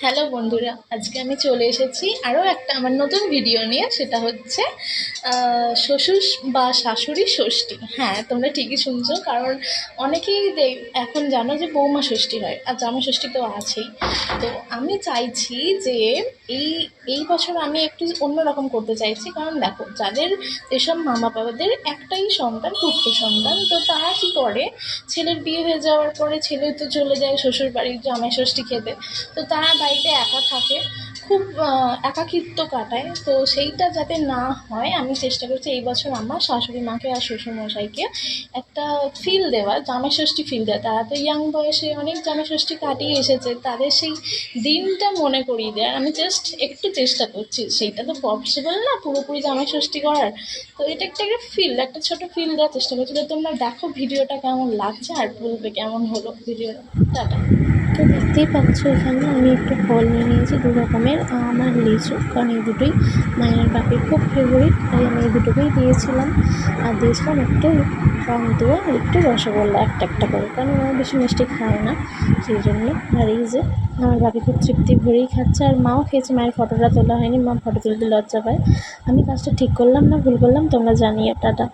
Hello বন্ধুরা আজকে আমি চলে এসেছি আরও একটা আমার নতুন ভিডিও নিয়ে সেটা হচ্ছে শ্বশুর বা শাশুড়ি ষষ্ঠী। হ্যাঁ তোমরা ঠিকই শুনছো, কারণ অনেকেই এখন জানো যে বৌমা ষষ্ঠী হয়, আর জামা ষষ্ঠী তো আছেই। তো আমি চাইছি যে এই এই বছর আমি একটু অন্যরকম করতে চাইছি, কারণ দেখো, যাদের যেসব মা বাবাদের একটাই সন্তান, পুত্র সন্তান, তো তারা কী করে? ছেলের বিয়ে হয়ে যাওয়ার পরে ছেলে তো চলে যায় শ্বশুর বাড়ির জামাই ষষ্ঠী খেতে। তো তারা বাড়িতে একা থাকে খুব একাকিত্ব কাটায়। তো সেইটা যাতে না হয়, আমি চেষ্টা করছি এই বছর আমার শাশুড়ি মাকে আর শ্বশুরমশাইকে একটা ফিল দেওয়া জামাই ষষ্ঠী ফিল দেওয়া তারা তো ইয়াং বয়সে অনেক জামাই ষষ্ঠী কাটিয়ে এসেছে, তাদের সেই দিনটা মনে করিয়ে দেওয়ার। আমি জাস্ট একটু চেষ্টা করছি, সেইটা তো পসিবল না, পুরোপুরি জামাই ষষ্ঠী করার। তো এটা একটা একটা ফিল একটা ছোটো ফিল দেওয়ার চেষ্টা করছি। তো তোমরা দেখো ভিডিওটা কেমন লাগছে আর বলবে কেমন হলো ভিডিওটা। টাটা। তো দেখতেই পাচ্ছ এখানে আমি একটু ফল নিয়ে নিয়েছি দু রকমের আম আর লিচু কারণ এই দুটোই। মায়ের বাপির খুব ফেভারিট তাই আমি এই দুটোকেই দিয়েছিলাম। আর দিয়েছিলাম একটু পান্তুয়া আর একটু রসগোল্লা, একটা একটা করে। কারণ ও বেশি মিষ্টি খায় না, সেই জন্য। আর এই যে, আমার বাপি খুব তৃপ্তি ভরেই খাচ্ছে। আর মাও খেয়েছে, মায়ের ফটোটা তোলা হয়নি, মা ফটো তুলতে লজ্জা পায়। আমি কাজটা ঠিক করলাম না, ভুল করলাম, তোমরা জানিয়ে টাটা।